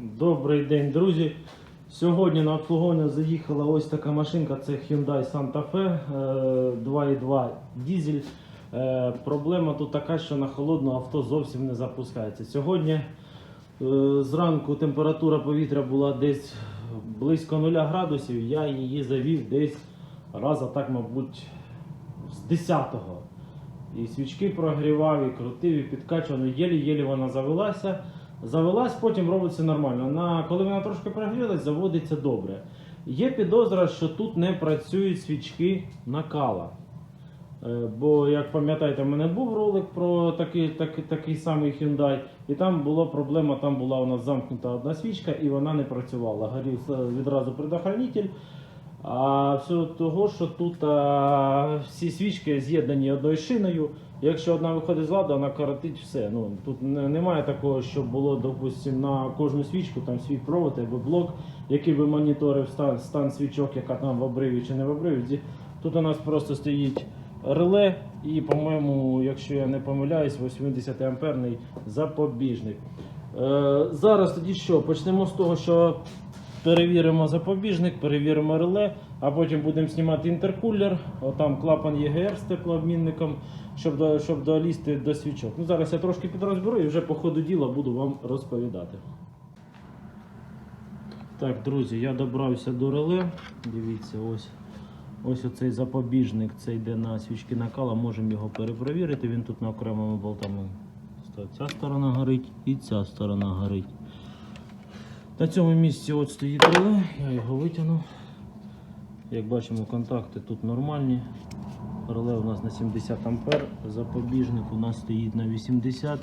Добрий день, друзі. Сьогодні на обслуговування заїхала ось така машинка. Це Hyundai Santa Fe е, 2.2 дізель. Е, Проблема тут така, що на холодну авто зовсім не запускається. Сьогодні е, зранку температура повітря була десь близько 0 градусів. Я її завів десь раза так, мабуть, з 10-го. І свічки прогрівав, і крутив, і підкачував. Ну, єлі-єлі вона завелася. Завелась, потім робиться нормально. На, коли вона трошки прогрілась, заводиться добре. Є підозра, що тут не працюють свічки накала. Е, Бо, як пам'ятаєте, в мене був ролик про такий, такий, такий самий Hyundai, і там була проблема, там була у нас замкнута одна свічка і вона не працювала. Горів е, відразу предохранитель. А все того, що тут а, всі свічки з'єднані одною шиною. Якщо одна виходить з ладу, вона коротить все. Ну, тут немає такого, щоб було, допустим, на кожну свічку там свій провод або блок, який би моніторив стан, стан свічок, яка там в обриві чи не в обриві. Тут у нас просто стоїть реле і, по-моєму, якщо я не помиляюсь, 80 амперний запобіжник. Е, зараз тоді що? Почнемо з того, що перевіримо запобіжник, перевіримо реле, а потім будемо знімати інтеркулер, отам клапан ЄГР з теплообмінником, щоб, щоб долізти до свічок. Ну, зараз я трошки підрозберу і вже по ходу діла буду вам розповідати. Так, друзі, я добрався до реле. Дивіться, ось. Ось оцей запобіжник, це йде на свічки накала, можемо його перепровірити. Він тут на окремими болтами. Ця сторона горить і ця сторона горить. На цьому місці от стоїть реле, я його витягнув. Як бачимо, контакти тут нормальні. Реле у нас на 70 ампер, запобіжник у нас стоїть на 80.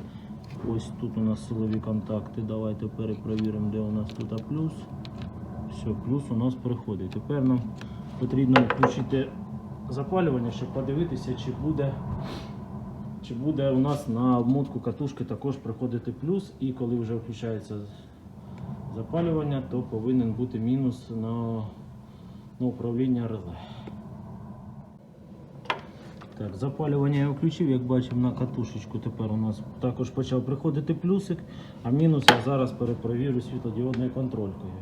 Ось тут у нас силові контакти. Давайте перепровіримо, де у нас тут плюс. Все, плюс у нас приходить. Тепер нам потрібно включити запалювання, щоб подивитися, чи буде, чи буде у нас на обмотку катушки також приходити плюс. І коли вже включається запалювання, то повинен бути мінус на, на управління реле. Так, запалювання я включив, як бачимо на катушечку. Тепер у нас також почав приходити плюсик, а мінус я зараз перепровірю світлодіодною контролькою.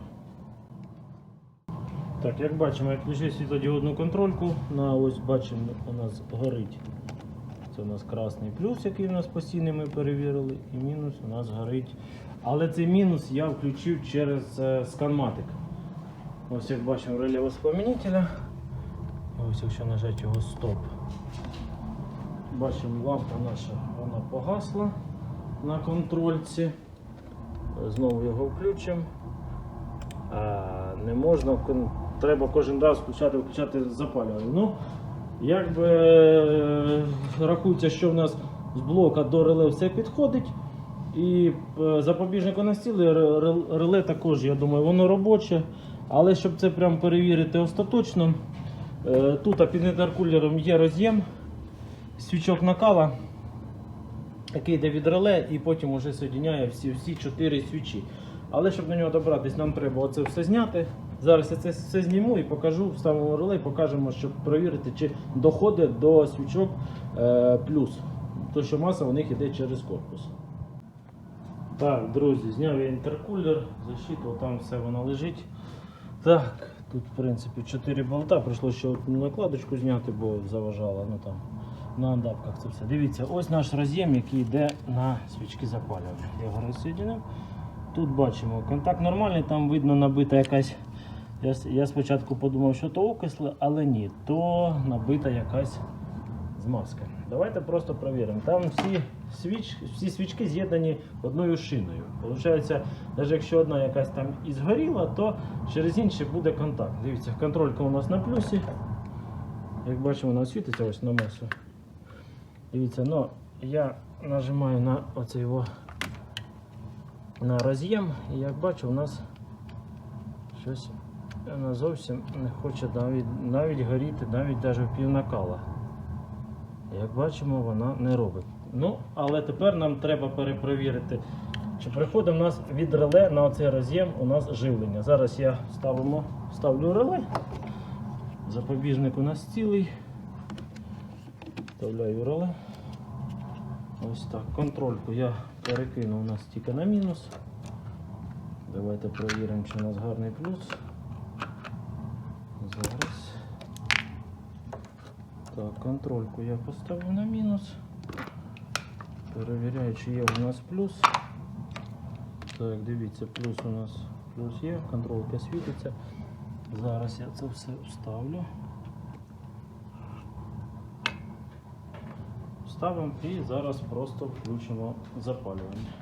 Так, як бачимо, я включив світлодіодну контрольку. На ось бачимо, у нас горить. Це у нас красний плюс, який у нас постійний ми перевірили, і мінус у нас горить. Але цей мінус я включив через е, сканматик. Ось як бачимо реле воспламенителя. Ось якщо нажати його стоп. Бачимо, лампа наша вона погасла на контрольці. Знову його включимо. Не можна, треба кожен раз включати, включати запалювання. Ну, якби е, рахується, що в нас з блока до реле все підходить. І е, на стіл, і ре- ре- реле також, я думаю, воно робоче. Але щоб це прям перевірити остаточно, е, тут під інтеркулером є роз'єм, свічок накала, який йде від реле, і потім вже соєдиняє всі, всі чотири свічі. Але щоб до нього добратися, нам треба оце все зняти. Зараз я це все зніму і покажу, вставимо реле і покажемо, щоб перевірити, чи доходить до свічок е, плюс. То, що маса у них йде через корпус. Так, друзі, зняв я інтеркулер, защиту, там все воно лежить. Так, тут в принципі 4 болта, прийшло ще одну накладочку зняти, бо заважало ну, там, на андапках це все. Дивіться, ось наш роз'єм, який йде на свічки запалювання. Я його розсоєдинив. Тут бачимо, контакт нормальний, там видно набита якась. Я, я спочатку подумав, що то окисле, але ні, то набита якась змазка. Давайте просто перевіримо. Там всі, свіч, всі свічки з'єднані одною шиною. Получається, навіть якщо одна якась там і згоріла, то через інше буде контакт. Дивіться, контролька у нас на плюсі. Як бачимо, вона світиться ось на масу. Дивіться, ну я нажимаю на оцей його на роз'єм, і як бачу, у нас щось вона зовсім не хоче навіть, навіть горіти, навіть навіть в пів накала. Як бачимо, вона не робить. Ну, але тепер нам треба перепровірити, чи приходить в нас від реле на цей роз'єм у нас живлення. Зараз я ставимо, ставлю реле. Запобіжник у нас цілий. Вставляю реле. Ось так. Контрольку я перекину у нас тільки на мінус. Давайте перевіримо, чи у нас гарний плюс. Зараз. Так, контрольку я поставлю на мінус. Перевіряю, чи є у нас плюс. Так, дивіться, плюс у нас плюс є, контролька світиться. Зараз я це все вставлю. Ставимо і зараз просто включимо запалювання.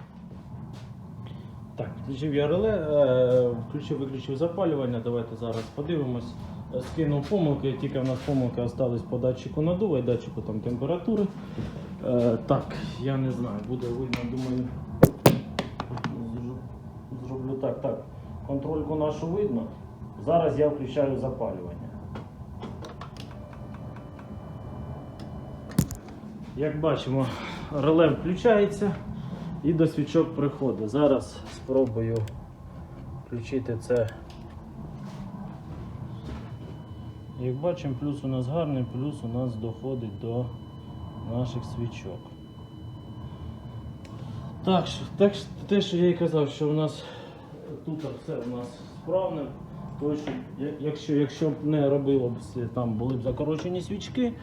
Так, включив я реле, е, включив, виключив запалювання. Давайте зараз подивимось. Скинув помилки, тільки в нас помилки остались по датчику надува і датчику там температури. Е, так, я не знаю, буде видно, думаю. Зроблю так. Так, контрольку нашу видно. Зараз я включаю запалювання. Як бачимо, реле включається і до свічок приходить. Зараз спробую включити це. Як бачимо, плюс у нас гарний, плюс у нас доходить до наших свічок. Так, так, те, що я і казав, що у нас тут все у нас справне. То, що, якщо, якщо б не робило б там були б закорочені свічки,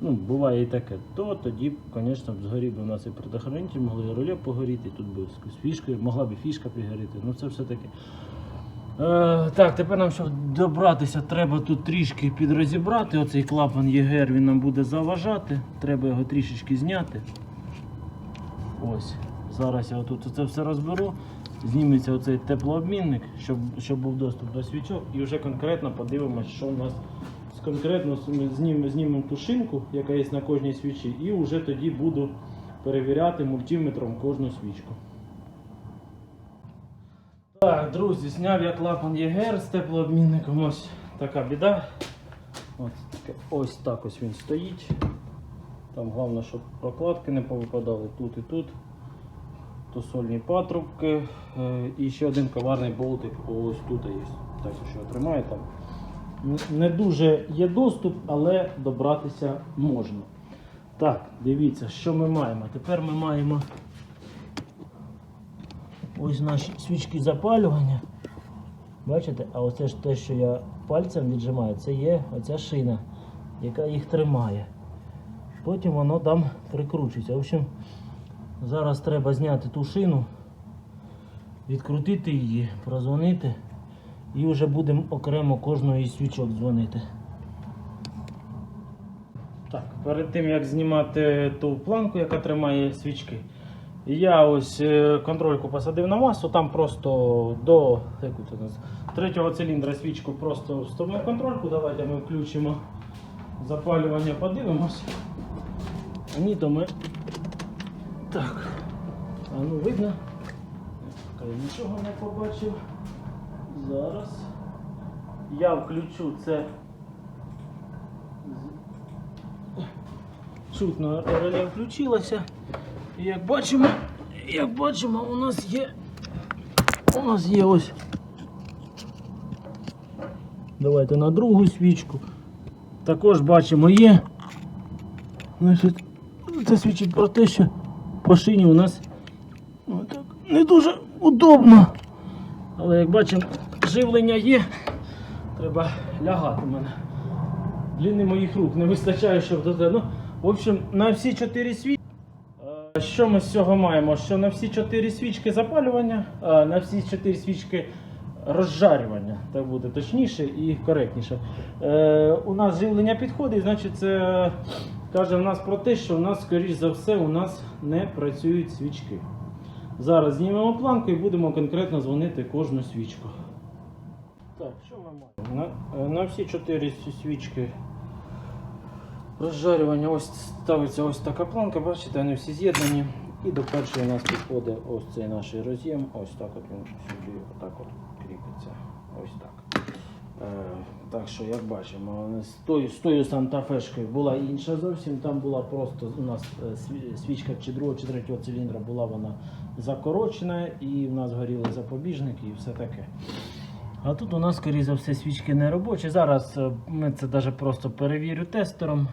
ну, буває і таке, то тоді б, звісно, згорів би у нас і предохранитель, могли і реле погоріти, тут би з фішкою, могла б і фішка підгоріти. Ну це все таке. Е, так, тепер нам, щоб добратися, треба тут трішки підрозібрати. Оцей клапан ЄГР він нам буде заважати. Треба його трішечки зняти. Ось. Зараз я тут це все розберу. Зніметься оцей теплообмінник, щоб, щоб був доступ до свічок, і вже конкретно подивимося, що у нас конкретно знімемо, знімемо ту шинку, яка є на кожній свічі, і вже тоді буду перевіряти мультиметром кожну свічку. Так, друзі, зняв я клапан ЄГР з теплообмінником. Ось така біда. Ось, ось так ось він стоїть. Там головне, щоб прокладки не повипадали тут і тут. Тусольні патрубки. Е, І ще один коварний болтик ось тут є. Так що тримає там. Не дуже є доступ, але добратися можна. Так, дивіться, що ми маємо. Тепер ми маємо ось наші свічки запалювання. Бачите, а оце ж те, що я пальцем віджимаю, це є оця шина, яка їх тримає. Потім воно там прикручується. В общем, зараз треба зняти ту шину, відкрутити її, прозвонити і вже будемо окремо кожної свічок дзвонити. Так, перед тим як знімати ту планку, яка тримає свічки, я ось е, контрольку посадив на масу, там просто до яку це третього циліндра свічку просто вставив контрольку. Давайте ми включимо запалювання, подивимось. Ні, то ми. Так. А ну видно? Я нічого не побачив. Зараз. Я включу це. Чутно реле включилося. І як бачимо, як бачимо, у нас є. У нас є ось. Давайте на другу свічку. Також бачимо є. Значить, це свідчить про те, що по шині у нас ну, так, не дуже удобно. Але як бачимо, живлення є. Треба лягати в мене. Длини моїх рук не вистачає, щоб до. Ну, в общем, на всі чотири свічки. Що ми з цього маємо? Що на всі чотири свічки запалювання, а на всі чотири свічки розжарювання, так буде точніше і коректніше. Е, у нас живлення підходить, значить це каже в нас про те, що у нас, скоріш за все, у нас не працюють свічки. Зараз знімемо планку і будемо конкретно дзвонити кожну свічку. Так, що ми маємо? На, е, на всі чотири свічки розжарювання ось ставиться ось така планка, бачите, вони всі з'єднані. І до першої у нас підходить ось цей наш роз'єм. Ось так от він сюди отак от кріпиться. Ось так. Е, так що, як бачимо, з тою, з тою Санта-Фешкою була інша зовсім. Там була просто у нас е, свічка чи другого, чи третього циліндра була вона закорочена, і в нас горіли запобіжники і все таке. А тут у нас, скоріше за все, свічки не робочі. Зараз е, ми це навіть просто перевірю тестером.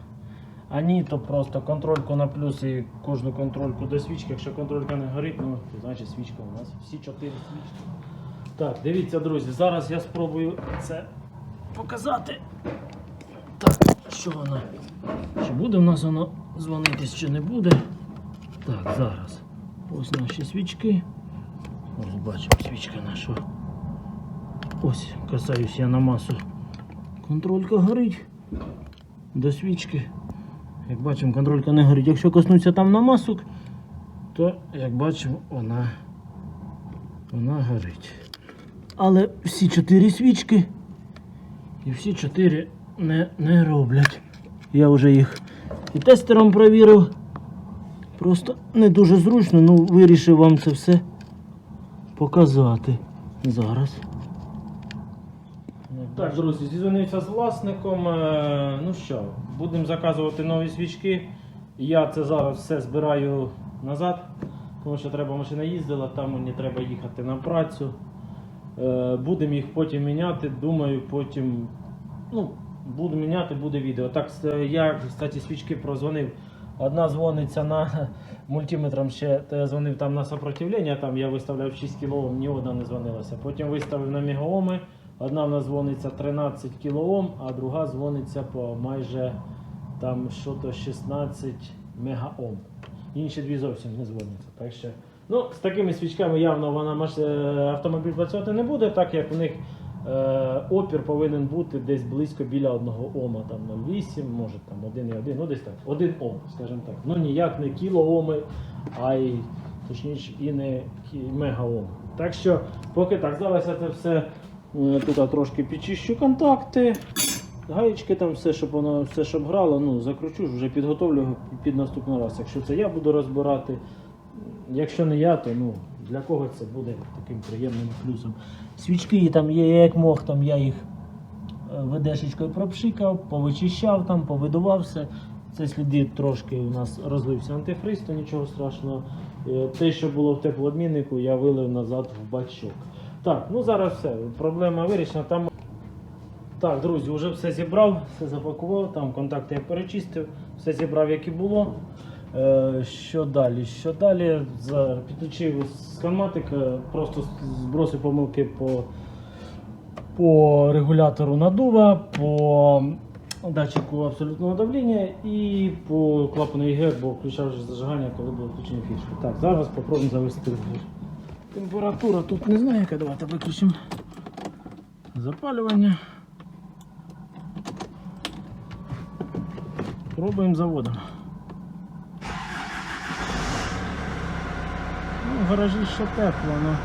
А ні, то просто контрольку на плюс і кожну контрольку до свічки. Якщо контролька не горить, ну, то значить свічка у нас всі чотири свічки. Так, дивіться, друзі, зараз я спробую це показати. Так, що вона? Чи буде в нас воно дзвонитись, чи не буде? Так, зараз. Ось наші свічки. Ось бачимо свічка наша. Ось, касаюсь я на масу. Контролька горить. До свічки. Як бачимо, контролька не горить. Якщо коснуться там на масок, то, як бачимо, вона, вона горить. Але всі чотири свічки і всі чотири не, не роблять. Я вже їх і тестером провірив. Просто не дуже зручно, ну вирішив вам це все показати зараз. Так, друзі, зізвонився з власником. Е, Ну що, будемо заказувати нові свічки. Я це зараз все збираю назад, тому що треба машина їздила, там мені треба їхати на працю. Е, Будемо їх потім міняти. Думаю, потім ну, буду міняти, буде відео. Так, я, кстати, свічки прозвонив. Одна дзвониться на мультиметром ще, дзвонив там на сопротивлення, там я виставляв 6 кОм, ні одна не дзвонилася. Потім виставив на мегаоми. Одна в нас дзвониться 13 кОм, а друга дзвониться по майже там що то 16 мегаом. Інші дві зовсім не дзвоняться. Так що, ну, з такими свічками явно вона е, автомобіль працювати не буде, так як у них е, опір повинен бути десь близько біля 1 Ома, там 0,8, може там 1,1, ну десь так, 1 Ом, скажімо так. Ну ніяк не кілооми, а й точніше і не мегаоми. Так що, поки так, зараз це все тут трошки підчищу контакти. Гаєчки там все, щоб воно все, щоб грало, ну закручу, вже підготовлю під наступний раз. Якщо це я буду розбирати, якщо не я, то ну для кого це буде таким приємним плюсом. Свічки там є, як мог, там я їх е, ведешечкою пропшикав, повичищав там, повидував все. Це сліди трошки у нас розлився антифриз, то нічого страшного. Е, Те, що було в теплообміннику, я вилив назад в бачок. Так, ну зараз все. Проблема вирішена. Там так, друзі, вже все зібрав, все запакував, там контакти я перечистив, все зібрав, як і було. Е, що далі? Що далі? За- Підключив з канматика, просто збросив помилки по, по регулятору надува, по датчику абсолютного давлення і по клапану ЄГР, бо включав вже зажигання, коли було включені фішки. Так, зараз спробуємо завести. Температура тут не знаю, яка давайте виключимо запалювання. Пробуємо заводом. Ну, в гаражі ще тепло, но...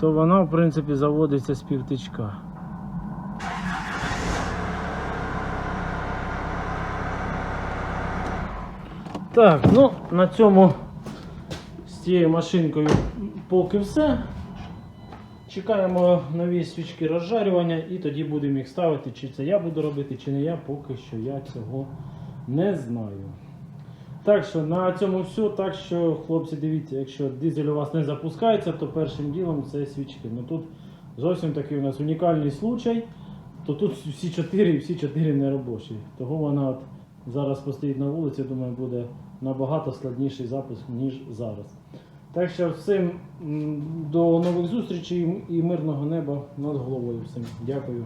то вона, в принципі, заводиться з півтичка. Так, ну на цьому з цією машинкою поки все. Чекаємо нові свічки розжарювання і тоді будемо їх ставити. Чи це я буду робити, чи не я, поки що я цього не знаю. Так що на цьому все. Так що, хлопці, дивіться, якщо дизель у вас не запускається, то першим ділом це свічки. Ну тут зовсім такий у нас унікальний случай. То тут всі чотири, всі чотири не робочі. Того вона от зараз постоїть на вулиці, думаю, буде набагато складніший запуск, ніж зараз. Так що всім до нових зустрічей і мирного неба над головою. Всім дякую.